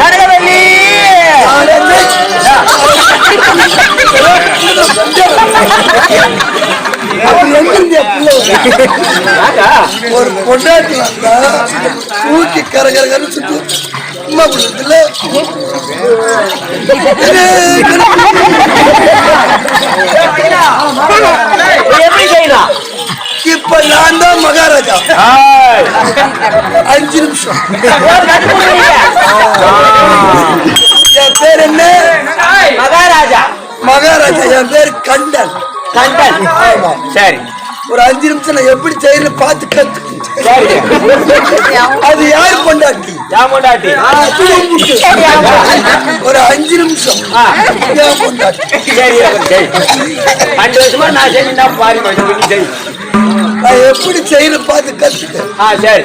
கனகவல்லி. ஒரு பொண்டாட்டி வந்தா ஊக்கி கரகரகன்னு சுத்தி அம்மா கொடுத்துல எப்படி செய்யலாம்? இப்ப நான் தான் மகாராஜா. அஞ்சு நிமிஷம். பேர் என்ன? மகாராஜா. மகாராஜா என் பேர் கண்டன் கண்டன் ஆமா. சரி. ஒரு அஞ்சு நிமிஷம் நான் எப்படி செய்யறேன்னு பார்த்து கத்து சரி. அது யார் பொண்டாட்டி யாமுண்டாட்டி ஒரு அஞ்சு நிமிஷம். பொண்டாட்டி அஞ்சு வருஷமா நான் செஞ்சு நான் பாரி நான் எப்படி செய்யறேன்னு பார்த்து கத்துக்க ஆ சரி.